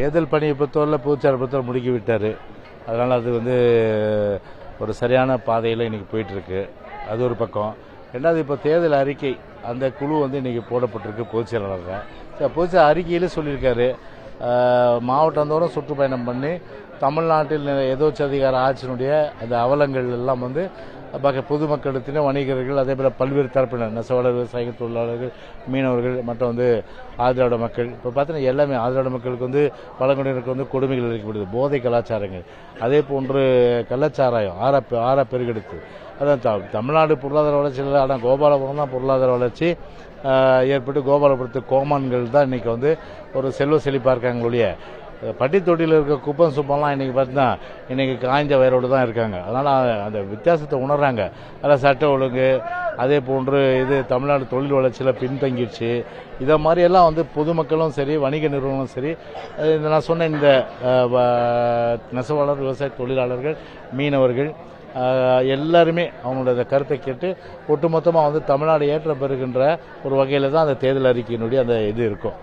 தேர்தல் பணியை பொறுத்தவரையில் பொதுச்சாலை பொறுத்தவரை முடுக்கி விட்டார். அதனால் அது வந்து ஒரு சரியான பாதையில் இன்றைக்கி போயிட்டுருக்கு. அது ஒரு பக்கம். ரெண்டாவது இப்போ தேர்தல் அறிக்கை அந்த குழு வந்து இன்றைக்கி போடப்பட்டிருக்கு பொதுச் செயலாளர்கள் பொதுச் அறிக்கையில் சொல்லியிருக்காரு. மாவட்டந்தோறும் சுற்றுப்பயணம் பண்ணி தமிழ்நாட்டில் எதோச்சதிகார ஆட்சியினுடைய அந்த அவலங்கள் எல்லாம் வந்து பக்க பொதுமக்களிடத்திலும் வணிகர்கள் அதே போல் பல்வேறு தரப்பினர் நெசவாளர் விவசாயிகள் தொழிலாளர்கள் மீனவர்கள் மற்றும் வந்து ஆதிராவிட மக்கள். இப்போ பார்த்தீங்கன்னா எல்லாமே ஆதிராவிட மக்களுக்கு வந்து பழங்குடியினருக்கு வந்து கொடுமைகள் இருக்கப்படுது போதை கலாச்சாரங்கள். அதே போன்று கள்ளச்சாராயம் ஆறா ஆறா பெருகெடுத்து. அதான் த- தமிழ்நாடு பொருளாதார வளர்ச்சியில் ஆனால் கோபாலபுரம் தான் பொருளாதார வளர்ச்சி. ஏற்பட்டு கோபாலபுரத்து கோமான்கள் தான் இன்றைக்கி வந்து ஒரு செல்வ செழிப்பாக இருக்காங்க ஒழிய பட்டி தொட்டியில் இருக்க குப்பம் சுப்பம்லாம் இன்றைக்கி பார்த்தீங்கன்னா இன்றைக்கி காய்ஞ்ச வயரோடு தான் இருக்காங்க. அதனால் அந்த வித்தியாசத்தை உணர்கிறாங்க அதில் சட்ட ஒழுங்கு அதே போன்று இது தமிழ்நாடு தொழில் வளர்ச்சியில் பின்தங்கிடுச்சு. இதை மாதிரியெல்லாம் வந்து பொதுமக்களும் சரி வணிக நிறுவனங்களும் சரி இந்த நான் சொன்ன இந்த வ- நெசவாளர் விவசாய தொழிலாளர்கள் மீனவர்கள் எல்லாருமே அவங்களோட அந்த கருத்தை கேட்டு ஒட்டுமொத்தமாக வந்து தமிழ்நாடு ஏற்ற பெறுகின்ற ஒரு வகையில் தான் அந்த தேர்தல் அறிக்கையினுடைய அந்த இது இருக்கும்.